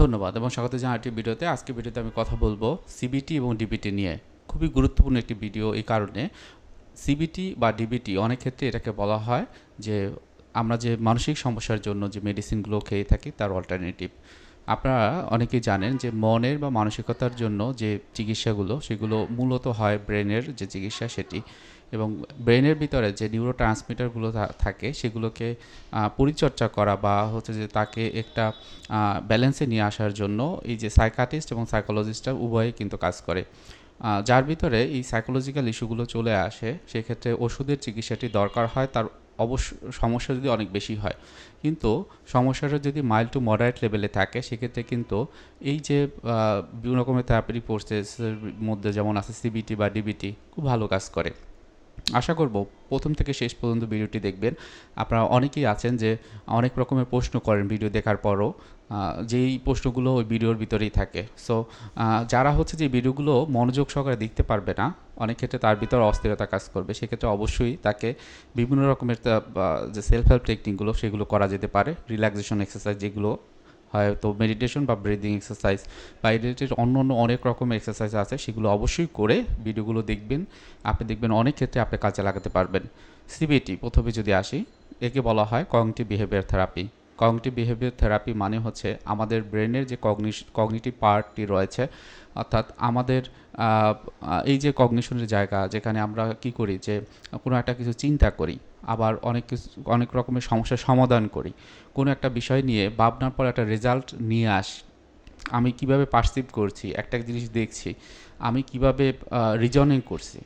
ধন্যবাদ এবং স্বাগত জানাই একটি ভিডিওতে। আজকে ভিডিওতে আমি কথা বলব সিবিটি এবং ডিবিটি নিয়ে। খুবই গুরুত্বপূর্ণ একটি ভিডিও এই কারণে। সিবিটি বা ডিবিটি অনেক ক্ষেত্রে এটাকে বলা হয় যে, আমরা যে মানসিক সমস্যার জন্য যে মেডিসিনগুলো খেয়ে থাকি তার অল্টারনেটিভ আপনারা অনেকেই জানেন যে, মনের বা মানসিকতার জন্য যে চিকিৎসাগুলো, সেগুলো মূলত হয় ব্রেনের যে চিকিৎসা সেটি। এবং ব্রেনের ভিতরে যে নিউরো ট্রান্সমিটারগুলো থাকে, সেগুলোকে পরিচর্যা করা বা হচ্ছে যে তাকে একটা ব্যালেন্সে নিয়ে আসার জন্য এই যে সাইকাটিস্ট এবং সাইকোলজিস্টরা উভয়ই কিন্তু কাজ করে। যার ভিতরে এই সাইকোলজিক্যাল ইস্যুগুলো চলে আসে, সেক্ষেত্রে ওষুধের চিকিৎসাটি দরকার হয়, তার অবশ্য, সমস্যা যদি অনেক বেশি হয়। কিন্তু সমস্যাটা যদি মাইল্ড টু মডারেট লেভেলে থাকে, সেক্ষেত্রে কিন্তু এই যে বিভিন্ন রকমের থেরাপিটি প্রসেসের মধ্যে যেমন আছে সিবিটি বা ডিবিটি খুব ভালো কাজ করে। আশা করব প্রথম থেকে শেষ পর্যন্ত ভিডিওটি দেখবেন। আপনারা অনেকেই আছেন যে অনেক রকমের প্রশ্ন করেন ভিডিও দেখার পরও যেই প্রশ্নগুলো ওই ভিডিওর ভিতরেই থাকে। সো যারা হচ্ছে যে ভিডিওগুলো মনোযোগ সহকারে দেখতে পারবে না, অনেক ক্ষেত্রে তার ভিতর অস্থিরতা কাজ করবে। সেক্ষেত্রে অবশ্যই তাকে বিভিন্ন রকমের যে সেলফ হেল্প টেকনিকগুলো সেগুলো করা যেতে পারে। রিল্যাক্সেশন এক্সারসাইজ যেগুলো হয়তো মেডিটেশন বা ব্রিদিং এক্সারসাইজ বা রিলেটেড অন্য অন্য অনেক রকমের এক্সারসাইজ আছে, সেগুলো অবশ্যই করে ভিডিওগুলো দেখবেন। আপনি দেখবেন অনেক ক্ষেত্রে আপনি কাজে লাগাতে পারবেন। সিবিটি প্রথমে যদি আসি, একে বলা হয় cognitive behaviour therapy cognitive behaviour therapy মানে হচ্ছে আমাদের ব্রেনের যে কগনিশ কগনিটিভ পার্টটি রয়েছে, অর্থাৎ আমাদের এই যে কগনিশনের জায়গা, যেখানে আমরা কি করি যে, কোনো একটা কিছু চিন্তা করি আবার অনেক কিছু, অনেক রকমের সমস্যার সমাধান করি। কোনো একটা বিষয় নিয়ে ভাবনার পর একটা রেজাল্ট নিয়ে আস। আমি কীভাবে পার্সিভ করছি? একটা জিনিস দেখছি। আমি কীভাবে রিজনিং করছি?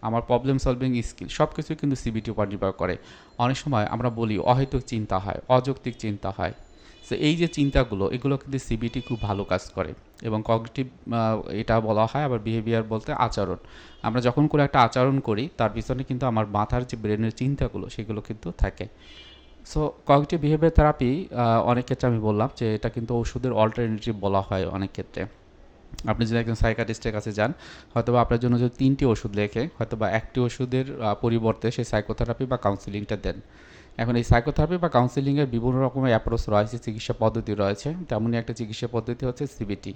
আমার প্রবলেম সলভিং স্কিল সব কিছুই কিন্তু সিবিটি উপর নির্ভর করে। অনেক সময় আমরা বলি অহেতুক চিন্তা হয়, অযৌক্তিক চিন্তা হয়। তো এই যে চিন্তাগুলো, এগুলো কিন্তু সিবিটি খুব ভালো কাজ করে এবং কগনিটিভ এটা বলা হয় আবার বিহেভিয়ার বলতে আচরণ। আমরা যখন করে একটা আচরণ করি, তার পিছনে কিন্তু আমার মাথার যে ব্রেনের চিন্তাগুলো, সেগুলো কিন্তু থাকে। সো কগনিটিভ বিহেভিয়ার থেরাপি অনেক ক্ষেত্রে আমি বললাম যে এটা কিন্তু ওষুধের অল্টারনেটিভ বলা হয় অনেক ক্ষেত্রে। আপনি যদি একজন সাইকাটিস্টের কাছে যান হয়তো বা আপনার জন্য যদি তিনটি ওষুধ লেখে হয়তো বা একটি ওষুধের পরিবর্তে সেই সাইকোথেরাপি বা কাউন্সিলিংটা দেন। এখন এই সাইকোথেরাপি বা কাউন্সিলিংয়ের বিভিন্ন রকমের অ্যাপ্রোচ রয়েছে, চিকিৎসা পদ্ধতি রয়েছে। তেমনই একটা চিকিৎসা পদ্ধতি হচ্ছে সিবিটি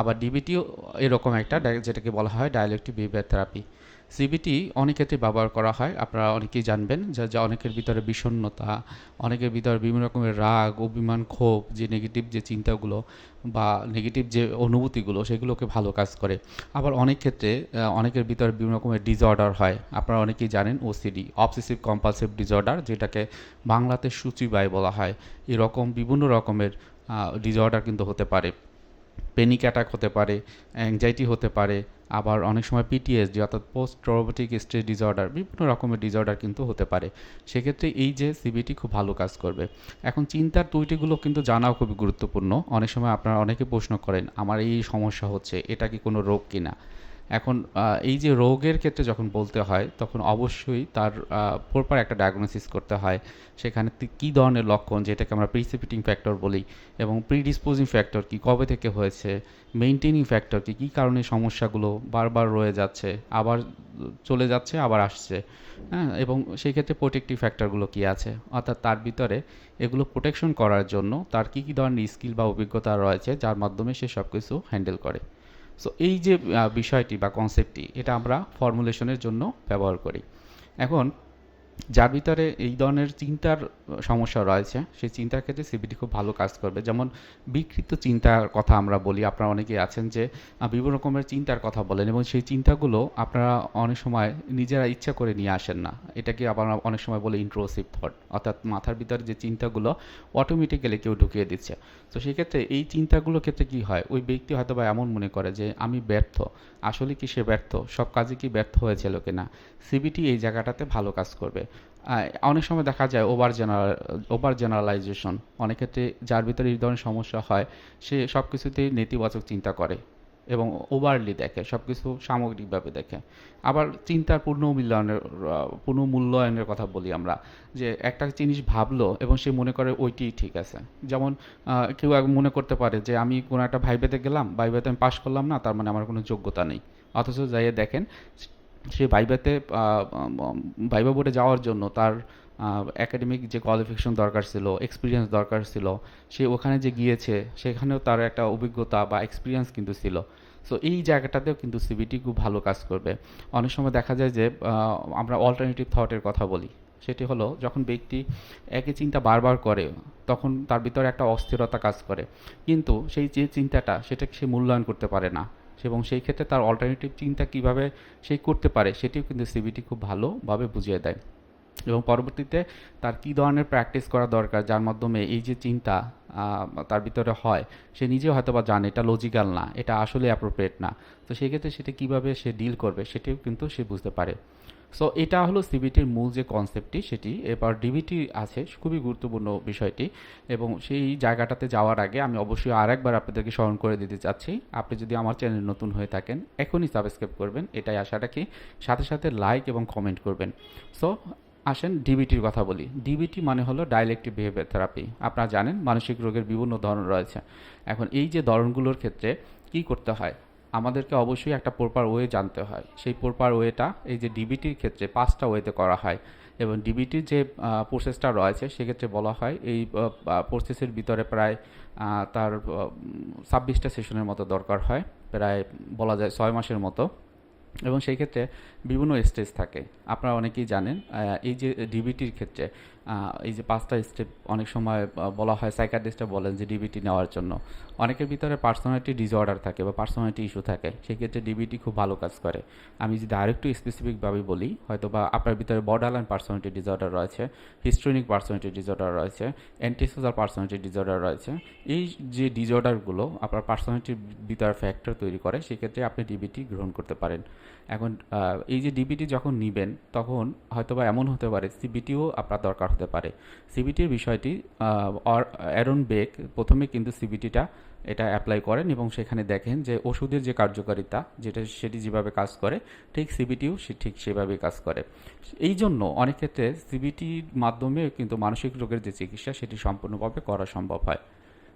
আবার ডিবিটিও এরকম একটা, যেটাকে বলা হয় ডায়ালেকটিভ বিহেভিয়ার থেরাপি সিবিটি অনেক ক্ষেত্রে ব্যবহার করা হয়। আপনারা অনেকেই জানবেন যে, যা অনেকের ভিতরে বিষণ্ণতা, অনেকের ভিতরে বিভিন্ন রকমের রাগ, অভিমান, ক্ষোভ, যে নেগেটিভ যে চিন্তাগুলো বা নেগেটিভ যে অনুভূতিগুলো, সেগুলোকে ভালো কাজ করে। আবার অনেক ক্ষেত্রে অনেকের ভিতরে বিভিন্ন রকমের ডিসঅর্ডার হয়। আপনারা অনেকেই জানেন ওসিডি অবসেসিভ কম্পালসিভ ডিসঅর্ডার যেটাকে বাংলাতে সূচিবায় বলা হয়। এরকম বিভিন্ন রকমের ডিসঅর্ডার কিন্তু হতে পারে। পেনিক অ্যাটাক হতে পারে অ্যাংজাইটি হতে পারে, আবার অনেক সময় পিটিএসডি অর্থাৎ পোস্ট ট্রোবোটিক স্ট্রেস ডিসঅর্ডার বিভিন্ন রকমের ডিসঅর্ডার কিন্তু হতে পারে। সেক্ষেত্রে এই যে সিবিটি খুব ভালো কাজ করবে। এখন চিন্তার তৈরিগুলো কিন্তু জানাও খুবই গুরুত্বপূর্ণ। অনেক সময় আপনারা অনেকে প্রশ্ন করেন, আমার এই সমস্যা হচ্ছে, এটা কি কোনো রোগ কিনা? এখন এই যে রোগের ক্ষেত্রে যখন বলতে হয়, তখন অবশ্যই তার প্রপার একটা ডায়াগনোসিস করতে হয়। সেখানে কী ধরনের লক্ষণ, যেটাকে আমরা প্রিসিপিটিং ফ্যাক্টর বলি এবং প্রিডিসপোজিং ফ্যাক্টর কি, কবে থেকে হয়েছে মেনটেনিং ফ্যাক্টর কি, কী কারণে সমস্যাগুলো বারবার রয়ে যাচ্ছে, আবার চলে যাচ্ছে, আবার আসছে হ্যাঁ? এবং সেই ক্ষেত্রে প্রোটেক্টিভ ফ্যাক্টরগুলো কি আছে? অর্থাৎ তার ভিতরে এগুলো প্রোটেকশন করার জন্য তার কী কী ধরনের স্কিল বা অভিজ্ঞতা রয়েছে, যার মাধ্যমে সে সব কিছু হ্যান্ডেল করে। সো এই যে বিষয়টি বা কনসেপ্টটি এটা আমরা ফর্মুলেশনের জন্য ব্যবহার করি। এখন যার ভিতরে এই ধরনের চিন্তার সমস্যা রয়েছে, সেই চিন্তার ক্ষেত্রে সিবিটি খুব ভালো কাজ করবে। যেমন বিকৃত চিন্তার কথা আমরা বলি, আপনারা অনেকেই আছেন যে বিভিন্ন রকমের চিন্তার কথা বলেন এবং সেই চিন্তাগুলো আপনারা অনেক সময় নিজেরা ইচ্ছা করে নিয়ে আসেন না। এটাকে আবার অনেক সময় বলে ইন্ট্রোসিভ থট অর্থাৎ মাথার ভিতরে যে চিন্তাগুলো অটোমেটিক্যালি কেউ ঢুকিয়ে দিচ্ছে। তো সেক্ষেত্রে এই চিন্তাগুলোর ক্ষেত্রে কি হয়? ওই ব্যক্তি হয়তো বা এমন মনে করে যে, আমি ব্যর্থ। আসলে কি সে ব্যর্থ? সব কাজে কি ব্যর্থ হয়েছিল কিনা? সিবিটি এই জায়গাটাতে ভালো কাজ করবে। অনেক সময় দেখা যায় ওভার জেনারেল ওভার জেনারেলাইজেশন অনেক ক্ষেত্রে যার ভিতরে এই ধরনের সমস্যা হয়, সে সব কিছুতেই নেতিবাচক চিন্তা করে এবং ওভারলি দেখে সব কিছু সামগ্রিকভাবে দেখে। আবার চিন্তার পূর্ণ মূল্যায়নের পূর্ণ মূল্যায়নের কথা বলি আমরা, যে একটা জিনিস ভাবলো এবং সে মনে করে ওইটি ঠিক আছে। যেমন কেউ মনে করতে পারে যে আমি কোনো একটা ভাইবেতে গেলাম ভাইবেতে আমি পাশ করলাম না, তার মানে আমার কোনো যোগ্যতা নেই। অথচ যাইয়ে দেখেন সে ভাইবাতে ভাইবা বোর্ডে যাওয়ার জন্য তার একাডেমিক যে কোয়ালিফিকেশন দরকার ছিল এক্সপিরিয়েন্স দরকার ছিল, সে ওখানে যে গিয়েছে, সেখানেও তার একটা অভিজ্ঞতা বা এক্সপিরিয়েন্স কিন্তু ছিল। সো এই জায়গাটাতেও কিন্তু সিবিটি খুব ভালো কাজ করবে। অনেক সময় দেখা যায় যে আমরা অল্টারনেটিভ থটের কথা বলি। সেটি হলো, যখন ব্যক্তি একই চিন্তা বারবার করে, তখন তার ভিতরে একটা অস্থিরতা কাজ করে। কিন্তু সেই যে চিন্তাটা, সেটাকে সে মূল্যায়ন করতে পারে না। এবং সেই ক্ষেত্রে তার অল্টারনেটিভ চিন্তা কীভাবে সে করতে পারে, সেটিও কিন্তু সিবিটি খুব ভালোভাবে বুঝিয়ে দেয়। এবং পরবর্তীতে তার কী ধরনের প্র্যাকটিস করা দরকার, যার মাধ্যমে এই যে চিন্তা তার ভিতরে হয়, সে নিজেও হয়তো বা জানে এটা লজিক্যাল না, এটা আসলে অ্যাপ্রোপ্রিয়েট না। তো সেক্ষেত্রে সেটা কীভাবে সে ডিল করবে, সেটিও কিন্তু সে বুঝতে পারে। সো এটা হলো সিবিটির মূল যে কনসেপ্টটি সেটি। এবার ডিবিটি আছে, খুবই গুরুত্বপূর্ণ বিষয়টি। এবং সেই জায়গাটাতে যাওয়ার আগে আমি অবশ্যই আরেকবার আপনাদেরকে স্মরণ করে দিতে চাচ্ছি। আপনি যদি আমার চ্যানেল নতুন হয়ে থাকেন, এখনই সাবস্ক্রাইব করবেন। এটাই আশা রাখি। সাথে সাথে লাইক এবং কমেন্ট করবেন। সো আসেন ডিবিটির কথা বলি। ডিবিটি মানে হলো ডাইলেক্টিভ বিহেভিয়ার থেরাপি আপনারা জানেন, মানসিক রোগের বিভিন্ন ধরন রয়েছে। এখন এই যে ধরনগুলোর ক্ষেত্রে কি করতে হয়? আমাদেরকে অবশ্যই একটা প্রপার ওয়ে জানতে হয়। সেই প্রপার ওয়েটা এই যে ডিবিটির ক্ষেত্রে পাঁচটা ওয়েতে করা হয় এবং ডিবিটির যে প্রসেসটা রয়েছে সেক্ষেত্রে বলা হয় এই প্রসেসের ভিতরে প্রায় তার ছাব্বিশটা সেশনের মতো দরকার হয়, প্রায় বলা যায় ছয় মাসের মতো। এবং সেই ক্ষেত্রে বিভিন্ন স্টেজ থাকে। আপনারা অনেকেই জানেন এই যে ডিবিটির ক্ষেত্রে এই যে পাঁচটা স্টেপ অনেক সময় বলা হয় সাইকাটিস্টরা বলেন যে ডিবিটি নেওয়ার জন্য। অনেকের ভিতরে পার্সোনালিটি ডিসঅর্ডার থাকে বা পার্সোনালিটি ইস্যু থাকে, সেক্ষেত্রে ডিবিটি খুব ভালো কাজ করে। আমি যদি আরেকটু স্পেসিফিকভাবে বলি হয়তো বা আপনার ভিতরে বর্ডারলাইন পার্সোনালিটি ডিসঅর্ডার রয়েছে হিস্ট্রনিক পার্সোনালিটি ডিসঅর্ডার রয়েছে অ্যান্টিসোজাল পার্সোনালিটি ডিসঅর্ডার রয়েছে। এই যে ডিসঅর্ডারগুলো আপনার পার্সোনালিটির ভিতরে ফ্যাক্টর তৈরি করে, সেক্ষেত্রে আপনি ডিবিটি গ্রহণ করতে পারেন। এখন এই যে ডিবিটি যখন নেবেন, তখন হয়তোবা এমন হতে পারে সিবিটিও আপনার দরকার হতে পারে। সিবিটির বিষয়টি অ্যারন বেক প্রথমে কিন্তু সিবিটিটা এটা অ্যাপ্লাই করেন এবং সেখানে দেখেন যে ওষুধের যে কার্যকারিতা, যেটা সেটি যেভাবে কাজ করে, ঠিক সিবিটিও সে ঠিক সেভাবেই কাজ করে। এই জন্য অনেক ক্ষেত্রে সিবিটির মাধ্যমে কিন্তু মানসিক রোগের যে চিকিৎসা, সেটি সম্পূর্ণভাবে করা সম্ভব হয়।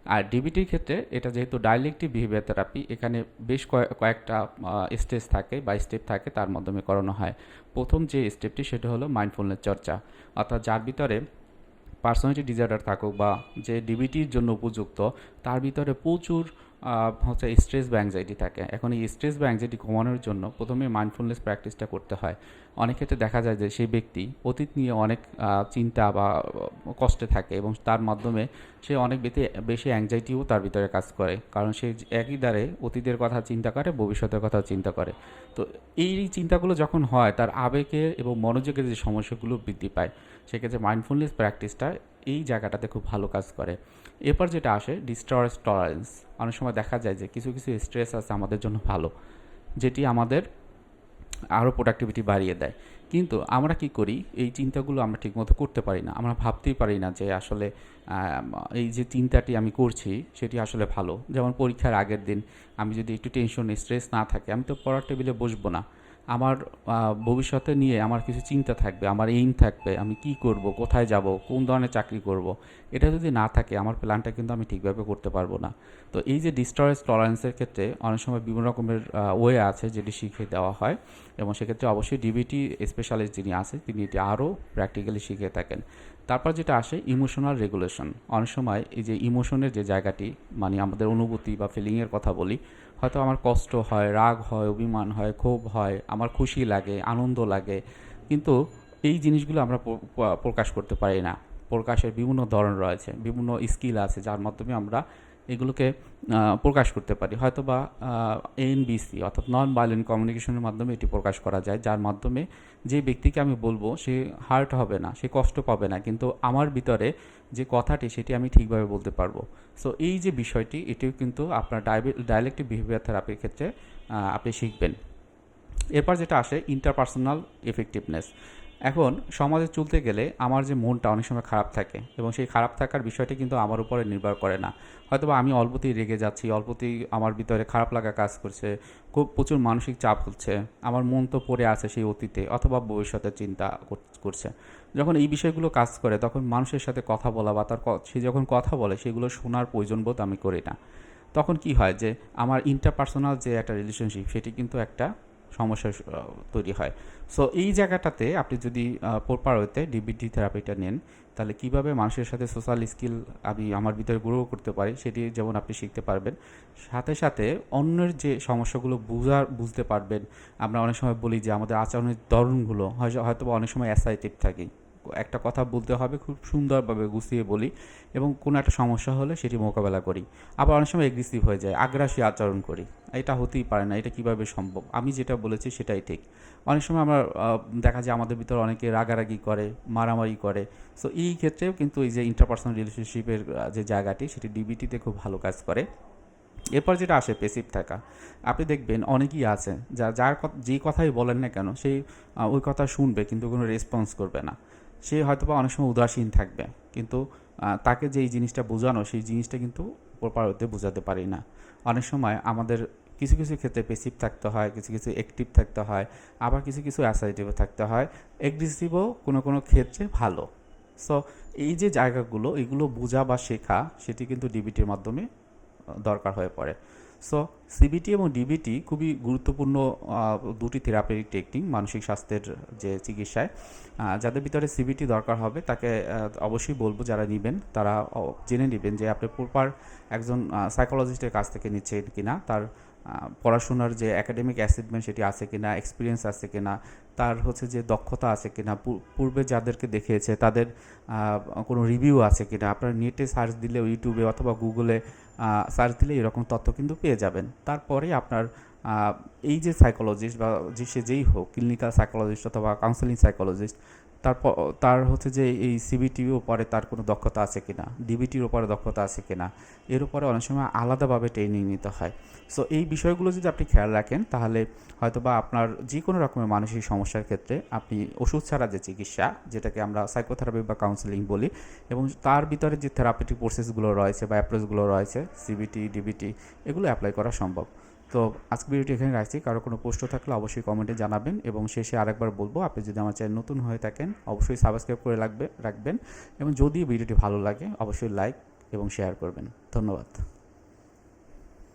আর ডিবিটির ক্ষেত্রে এটা যেহেতু ডাইলেক্টিভ বিহেভিয়ার থেরাপি এখানে বেশ কয়ে- কয়েকটা স্টেজ থাকে বা স্টেপ থাকে, তার মাধ্যমে করানো হয়। প্রথম যে স্টেপটি সেটা হলো মাইন্ডফুলনেস চর্চা। অর্থাৎ যার ভিতরে পার্সোনালিটি ডিজার্ডার থাকুক বা যে ডিবিটির জন্য উপযুক্ত, তার ভিতরে প্রচুর হচ্ছে স্ট্রেস বা অ্যাংজাইটি থাকে। এখন এই স্ট্রেস বা অ্যাংজাইটি কমানোর জন্য প্রথমে মাইন্ডফুলনেস প্র্যাকটিসটা করতে হয়। অনেক ক্ষেত্রে দেখা যায় যে সেই ব্যক্তি অতীত নিয়ে অনেক চিন্তা বা কষ্টে থাকে এবং তার মাধ্যমে সে অনেক বেশি বেশি অ্যাংজাইটিও তার ভিতরে কাজ করে। কারণ সে একই দ্বারে অতীতের কথা চিন্তা করে, ভবিষ্যতের কথা চিন্তা করে। তো এই চিন্তাগুলো যখন হয়, তার আবেগের এবং মনোযোগের যে সমস্যাগুলো বৃদ্ধি পায়, সেক্ষেত্রে মাইন্ডফুলনেস প্র্যাকটিসটা এই জায়গাটাতে খুব ভালো কাজ করে। এরপর যেটা আসে ডিস্ট্রস টলারেন্স অনেক সময় দেখা যায় যে কিছু কিছু স্ট্রেস আছে আমাদের জন্য ভালো, যেটি আমাদের আরও প্রোডাক্টিভিটি বাড়িয়ে দেয়। কিন্তু আমরা কি করি? এই চিন্তাগুলো আমরা ঠিকমতো করতে পারি না। আমরা ভাবতেই পারি না যে আসলে এই যে চিন্তাটি আমি করছি, সেটি আসলে ভালো। যেমন পরীক্ষার আগের দিন আমি যদি একটু টেনশন স্ট্রেস না থাকে, আমি তো পড়ার টেবিলে বসবো না। আমার ভবিষ্যতে নিয়ে আমার কিছু চিন্তা থাকবে, আমার এইম থাকবে, আমি কি করব, কোথায় যাব, কোন ধরনের চাকরি করব, এটা যদি না থাকে, আমার প্ল্যানটা কিন্তু আমি ঠিকভাবে করতে পারব না। তো এই যে ডিস্টরেজ টলারেন্সের ক্ষেত্রে অনেক সময় বিভিন্ন রকমের ওয়ে আছে যেটি শিখে দেওয়া হয় এবং সেক্ষেত্রে অবশ্যই ডিবিটি স্পেশালিস্ট যিনি আছে, তিনি এটি আরও প্র্যাকটিক্যালি শিখে থাকেন। তারপর যেটা আসে ইমোশনাল রেগুলেশন অনেক সময় এই যে ইমোশনের যে জায়গাটি মানে আমাদের অনুভূতি বা ফিলিংয়ের কথা বলি হয়তো আমার কষ্ট হয়, রাগ হয়, অভিমান হয়, ক্ষোভ হয়, আমার খুশি লাগে, আনন্দ লাগে। কিন্তু এই জিনিসগুলো আমরা প্র- প্র- প্রকাশ করতে পারি না। প্রকাশের বিভিন্ন ধরন রয়েছে, বিভিন্ন স্কিল আছে, যার মাধ্যমে আমরা এগুলোকে প্রকাশ করতে পারি। হয়তো বা এনবিসি অর্থাৎ নন ভায়োলেন্ট কমিউনিকেশনের মাধ্যমে এটি প্রকাশ করা যায়, যার মাধ্যমে যে ব্যক্তিকে আমি বলব, সে হার্ট হবে না, সে কষ্ট পাবে না, কিন্তু আমার ভিতরে যে কথাটি, সেটি আমি ঠিকভাবে বলতে পারব। সো এই যে বিষয়টি, এটিও কিন্তু আপনার ডায়ালেক্টিভ বিহেভিয়ার থেরাপির ক্ষেত্রে আপনি শিখবেন। এরপর যেটা আসে ইন্টারপার্সোনাল এফেক্টিভনেস এখন সমাজে চলতে গেলে আমার যে মনটা অনেক সময় খারাপ থাকে এবং সেই খারাপ থাকার বিষয়টি কিন্তু আমার উপরে নির্ভর করে না। হয়তোবা আমি অল্পতেই রেগে যাচ্ছি, অল্পতেই আমার ভিতরে খারাপ লাগা কাজ করছে, খুব প্রচুর মানসিক চাপ হচ্ছে, আমার মন তো পড়ে আছে সেই অতীতে অথবা ভবিষ্যতের চিন্তা কর- করছে। যখন এই বিষয়গুলো কাজ করে তখন মানুষের সাথে কথা বলা বা তার সে যখন কথা বলে সেগুলো শোনার প্রয়োজন বোধ আমি করি না। তখন কি হয় যে আমার ইন্টারপার্সোনাল যে একটা রিলেশনশিপ সেটি কিন্তু একটা সমস্যা তৈরি হয়। সো এই জায়গাটাতে আপনি যদি পোরপারোতে ডিবিটি থেরাপিটা নেন, তাহলে কীভাবে মানুষের সাথে সোশ্যাল স্কিল আমি আমার ভিতরে গ্রো করতে পারি, সেটি যেমন আপনি শিখতে পারবেন। সাথে সাথে অন্যের যে সমস্যাগুলো বুঝার, বুঝতে পারবেন। আমরা অনেক সময় বলি যে, আমাদের আচরণের ধরনগুলো হয়তো হয়তো অনেক সময় অ্যাসাইটিভ থাকি। একটা কথা বলতে হবে, খুব সুন্দরভাবে গুছিয়ে বলি এবং কোনো একটা সমস্যা হলে সেটি মোকাবেলা করি। আবার অনেক সময় এগ্রেসিভ হয়ে যায়, আগ্রাসী আচরণ করি। এটা হতেই পারে না, এটা কীভাবে সম্ভব? আমি যেটা বলেছি সেটাই ঠিক। অনেক সময় আমরা দেখা যায় আমাদের ভিতরে অনেকে রাগারাগি করে, মারামারি করে। সো এই ক্ষেত্রেও কিন্তু এই যে ইন্টারপার্সোনাল রিলেশনশিপের যে জায়গাটি, সেটি ডিবিটিতে খুব ভালো কাজ করে। এরপর যেটা আসে পেসিভ থাকা। আপনি দেখবেন অনেকেই আছে, যা, যার যেই কথাই বলেন না কেন সেই ওই কথা শুনবে কিন্তু কোনো রেসপন্স করবে না। সে হয়তোবা অনেক সময় উদাসীন থাকবে। কিন্তু তাকে যে এই জিনিসটা বোঝানো, সেই জিনিসটা কিন্তু প্রপারতে বোঝাতে পারি না। অনেক সময় আমাদের কিছু কিছু ক্ষেত্রে পেসিভ থাকতে হয়, কিছু কিছু অ্যাক্টিভ থাকতে হয়, আবার কিছু কিছু অ্যাসাইটিভও থাকতে হয়। এগ্রেসিভও কোনো কোনো ক্ষেত্রে ভালো। সো এই যে জায়গাগুলো, এগুলো বোঝা বা শেখা, সেটি কিন্তু ডিবিটির মাধ্যমে দরকার হয়ে পড়ে। সো সিবিটি এবং ডিবিটি খুবই গুরুত্বপূর্ণ দুটি থেরাপিউটিক টেকনিক মানসিক স্বাস্থ্যের যে চিকিৎসায়। যাদের ভিতরে সিবিটি দরকার হবে, তাকে অবশ্যই বলব যারা নেবেন, তারা জেনে নেবেন যে আপনি প্রপার একজন সাইকোলজিস্টের কাছ থেকে নিচ্ছেন কিনা, তার পড়াশোনার যে একাডেমিক অ্যাচিভমেন্ট সেটি আছে কিনা এক্সপিরিয়েন্স আছে কিনা তার হচ্ছে যে দক্ষতা আছে কিনা পূর্বে যাদেরকে দেখিয়েছে তাদের কোনো রিভিউ আছে কিনা, আপনার নেটে সার্চ দিলে ইউটিউবে অথবা গুগলে সার্চ দিলে এরকম তথ্য কিন্তু পেয়ে যাবেন। তারপরে আপনার এই যে সাইকোলজিস্ট বা যে সে যেই হোক ক্লিনিক্যাল সাইকোলজিস্ট অথবা কাউন্সেলিং সাইকোলজিস্ট তারপর, তার হচ্ছে যে এই সিবিটির উপরে তার কোনো দক্ষতা আছে কিনা ডিবিটির উপরে দক্ষতা আছে কিনা, এর উপরে অনেক সময় আলাদাভাবে ট্রেনিং নিতে হয়। সো এই বিষয়গুলো যদি আপনি খেয়াল রাখেন, তাহলে হয়তোবা আপনার যে কোনো রকমের মানসিক সমস্যার ক্ষেত্রে আপনি ওষুধ ছাড়া যে চিকিৎসা, যেটাকে আমরা সাইকোথেরাপি বা কাউন্সেলিং বলি, এবং তার ভিতরে যে থেরাপিটিক প্রসেসগুলো রয়েছে বা অ্যাপ্রোচগুলো রয়েছে সিবিটি ডিবিটি এগুলো অ্যাপ্লাই করা সম্ভব। তো আজকে ভিডিওটি এখানে রাখছি। কারও কোনো প্রশ্ন থাকলে অবশ্যই কমেন্টে জানাবেন এবং শেষে আরেকবার বলব, আপনি যদি আমার চ্যানেল নতুন হয়ে থাকেন, অবশ্যই সাবস্ক্রাইব করে রাখবে রাখবেন এবং যদি ভিডিওটি ভালো লাগে, অবশ্যই লাইক এবং শেয়ার করবেন। ধন্যবাদ।